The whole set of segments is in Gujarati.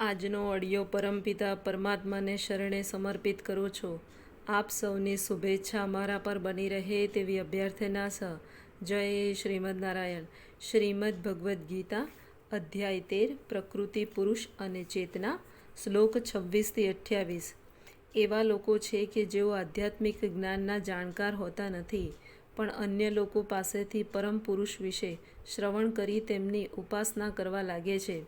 આજનો ઓડિયો પરમપિતા પરમાત્માને શરણે સમર્પિત કરું છું. આપ સૌની શુભેચ્છા મારા પર બની રહે તેવી અભ્યર્થના સહ જય શ્રીમદ નારાયણ. શ્રીમદ ભગવદ્ ગીતા, અધ્યાય તેર, પ્રકૃતિ, પુરુષ અને ચેતના, શ્લોક છવ્વીસથી અઠ્યાવીસ. એવા લોકો છે કે જેઓ આધ્યાત્મિક જ્ઞાનના જાણકાર હોતા નથી, પણ અન્ય લોકો પાસેથી પરમ પુરુષ વિશે શ્રવણ કરી તેમની ઉપાસના કરવા લાગે છે.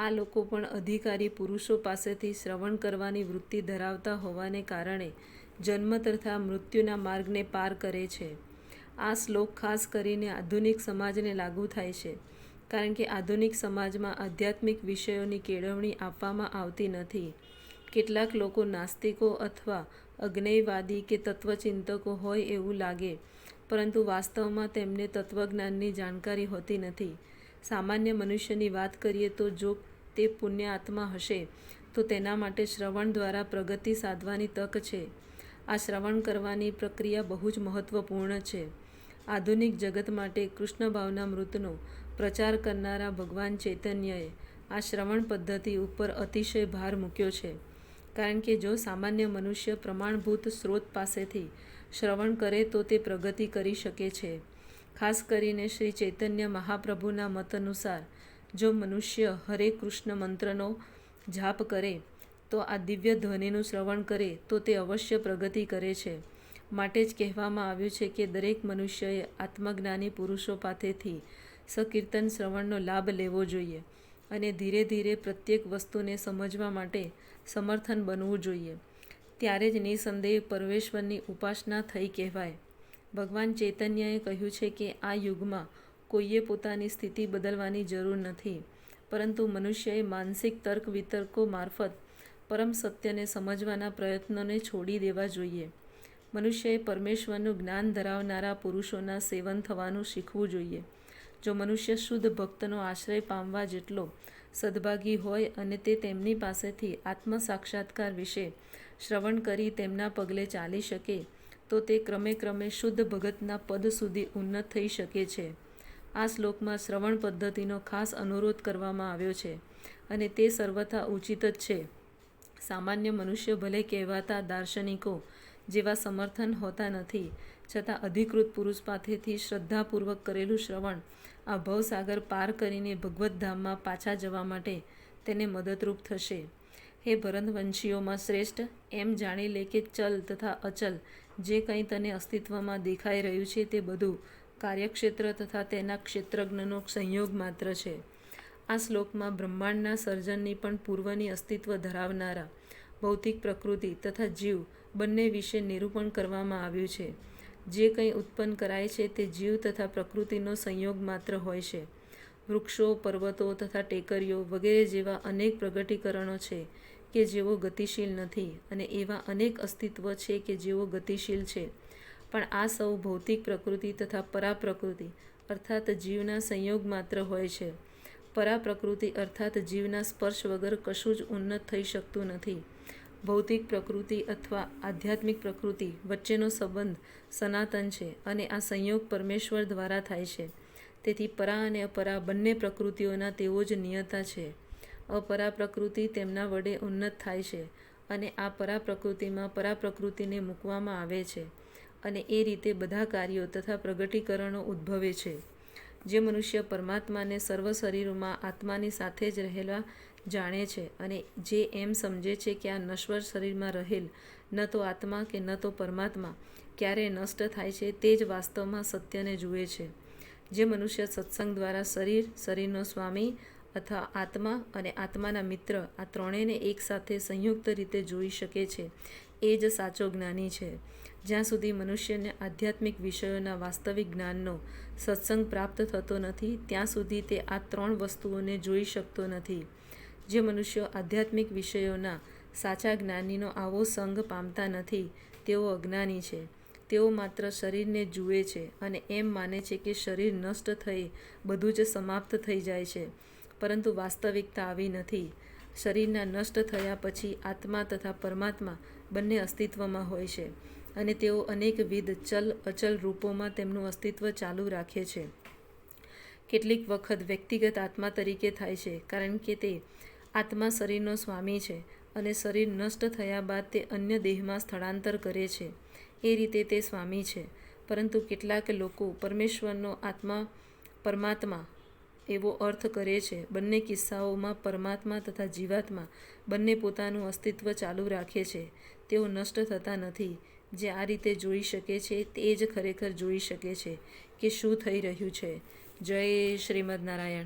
આ લોકો પણ અધિકારી પુરુષો પાસેથી શ્રવણ કરવાની વૃત્તિ ધરાવતા હોવાને કારણે જન્મ તથા મૃત્યુના માર્ગને પાર કરે છે. આ શ્લોક ખાસ કરીને આધુનિક સમાજને લાગુ થાય છે, કારણ કે આધુનિક સમાજમાં આધ્યાત્મિક વિષયોની કેળવણી આપવામાં આવતી નથી. કેટલાક લોકો નાસ્તિકો અથવા અજ્ઞેયવાદી કે તત્વચિંતકો હોય એવું લાગે, પરંતુ વાસ્તવમાં તેમને તત્વજ્ઞાનની જાણકારી હોતી નથી. સામાન્ય મનુષ્યની વાત કરીએ તો જો તે પુણ્ય આત્મા હશે, તો તેના માટે શ્રવણ દ્વારા પ્રગતિ સાધવાની તક છે. આ શ્રવણ કરવાની પ્રક્રિયા બહુ જ મહત્વપૂર્ણ છે. આધુનિક જગત માટે કૃષ્ણ ભાવના મૃતનો પ્રચાર કરનારા ભગવાન ચૈતન્યએ આ શ્રવણ પદ્ધતિ ઉપર અતિશય ભાર મૂક્યો છે. કારણ કે જો સામાન્ય મનુષ્ય પ્રમાણભૂત સ્ત્રોત પાસેથી શ્રવણ કરે તો તે પ્રગતિ કરી શકે છે. ખાસ કરીને શ્રી ચૈતન્ય મહાપ્રભુના મત અનુસાર જો મનુષ્ય હરે કૃષ્ણ મંત્રનો જાપ કરે, તો આ દિવ્ય ધ્વનિનું શ્રવણ કરે, તો તે અવશ્ય પ્રગતિ કરે છે. માટે જ કહેવામાં આવ્યું છે કે દરેક મનુષ્યએ આત્મજ્ઞાની પુરુષો પાસેથી સકીર્તન શ્રવણનો લાભ લેવો જોઈએ અને ધીરે ધીરે પ્રત્યેક વસ્તુને સમજવા માટે સમર્થન બનવું જોઈએ. ત્યારે જ નિસંદેહ પરમેશ્વરની ઉપાસના થઈ કહેવાય. ભગવાન ચૈતન્યએ કહ્યું છે કે આ યુગમાં કોઈએ પોતાની સ્થિતિ બદલવાની જરૂર નથી, પરંતુ મનુષ્યએ માનસિક તર્ક વિતર્કો મારફત પરમ સત્યને સમજવાના પ્રયત્નોને છોડી દેવા જોઈએ. મનુષ્યએ પરમેશ્વરનું જ્ઞાન ધરાવનારા પુરુષોના સેવન થવાનું શીખવું જોઈએ. જો મનુષ્ય શુદ્ધ ભક્તનો આશ્રય પામવા જેટલો સદભાગી હોય અને તે તેમની પાસેથી આત્મ સાક્ષાત્કાર વિશે શ્રવણ કરી તેમના પગલે ચાલી શકે, તો તે ક્રમે ક્રમે શુદ્ધ ભગતના પદ સુધી ઉન્નત થઈ શકે છે. આ શ્લોકમાં શ્રવણ પદ્ધતિનો ખાસ અનુરોધ કરવામાં આવ્યો છે અને તે સર્વથા ઉચિત જ છે. સામાન્ય મનુષ્ય ભલે કહેવાતા દાર્શનિકો જેવા સમર્થન હોતા નથી, છતાં અધિકૃત પુરુષ પાસેથી શ્રદ્ધાપૂર્વક કરેલું શ્રવણ આ ભવસાગર પાર કરીને ભગવદ્ધામમાં પાછા જવા માટે તેને મદદરૂપ થશે. હે ભરતવંશીઓમાં શ્રેષ્ઠ, એમ જાણી લે કે ચલ તથા અચલ જે કંઈ તને અસ્તિત્વમાં દેખાઈ રહ્યું છે તે બધું કાર્યક્ષેત્ર તથા તેના ક્ષેત્રજ્ઞનો સંયોગ માત્ર છે. આ શ્લોકમાં બ્રહ્માંડના સર્જનની પણ પૂર્વની અસ્તિત્વ ધરાવનારા, ભૌતિક પ્રકૃતિ તથા જીવ બંને વિશે નિરૂપણ કરવામાં આવ્યું છે. જે કંઈ ઉત્પન્ન કરાય છે તે જીવ તથા પ્રકૃતિનો સંયોગ માત્ર હોય છે. વૃક્ષો, પર્વતો તથા ટેકરીઓ વગેરે જેવા અનેક પ્રગટીકરણો છે કે જેઓ ગતિશીલ નથી અને એવા અનેક અસ્તિત્વ છે કે જેઓ ગતિશીલ છે. પણ આ સૌ ભૌતિક પ્રકૃતિ તથા પરાપ્રકૃતિ, અર્થાત જીવના સંયોગ માત્ર હોય છે. પરાપ્રકૃતિ, અર્થાત જીવના સ્પર્શ વગર કશું જ ઉન્નત થઈ શકતું નથી. ભૌતિક પ્રકૃતિ અથવા આધ્યાત્મિક પ્રકૃતિ વચ્ચેનો સંબંધ સનાતન છે અને આ સંયોગ પરમેશ્વર દ્વારા થાય છે. તેથી પરા અને અપરા બંને પ્રકૃતિઓના તેઓ જ નિયતા છે. અપરા પ્રકૃતિ તેમના વડે ઉન્નત થાય છે અને આ પરા પ્રકૃતિમાં પરા પ્રકૃતિને મૂકવામાં આવે છે. અને એ રીતે બધા કાર્યો તથા પ્રગટીકરણો ઉદ્ભવે છે. જે મનુષ્ય પરમાત્માને સર્વ શરીરોમાં આત્માની સાથે જ રહેલા જાણે છે અને જે એમ સમજે છે કે આ નશ્વર શરીરમાં રહેલ, ન તો આત્મા કે ન તો પરમાત્મા, ક્યારે નષ્ટ થાય છે તે જ વાસ્તવમાં સત્યને જુએ છે. જે મનુષ્ય સત્સંગ દ્વારા શરીર, શરીરનો સ્વામી અથવા આત્મા અને આત્માના મિત્ર આ ત્રણેયને એકસાથે સંયુક્ત રીતે જોઈ શકે છે. એ જ સાચો જ્ઞાની છે. જ્યાં સુધી મનુષ્યને આધ્યાત્મિક વિષયોના વાસ્તવિક જ્ઞાનનો સત્સંગ પ્રાપ્ત થતો નથી, ત્યાં સુધી તે આ ત્રણ વસ્તુઓને જોઈ શકતો નથી. જે મનુષ્યો આધ્યાત્મિક વિષયોના સાચા જ્ઞાનીનો આવો સંગ પામતા નથી, તેઓ અજ્ઞાની છે. તેઓ માત્ર શરીરને જુએ છે અને એમ માને છે કે શરીર નષ્ટ થઈ બધું જ સમાપ્ત થઈ જાય છે. પરંતુ વાસ્તવિકતા આવી નથી. શરીરના નષ્ટ થયા પછી આત્મા તથા પરમાત્મા બંને અસ્તિત્વમાં હોય છે અને તેઓ અનેકવિધ ચલ અચલ રૂપોમાં તેમનું અસ્તિત્વ ચાલુ રાખે છે. કેટલીક વખત વ્યક્તિગત આત્મા તરીકે થાય છે કારણ કે તે આત્મા શરીરનો સ્વામી છે અને શરીર નષ્ટ થયા બાદ તે અન્ય દેહમાં સ્થળાંતર કરે છે. એ રીતે તે સ્વામી છે. પરંતુ કેટલાક લોકો પરમેશ્વરનો આત્મા પરમાત્મા એવો અર્થ કરે છે. બંને કિસ્સાઓમાં પરમાત્મા તથા જીવાત્મા બંને પોતાનું અસ્તિત્વ ચાલુ રાખે છે. તેઓ નષ્ટ થતા નથી. જે આ રીતે જોઈ શકે છે તે જ ખરેખર જોઈ શકે છે કે શું થઈ રહ્યું છે. જય શ્રીમદ નારાયણ.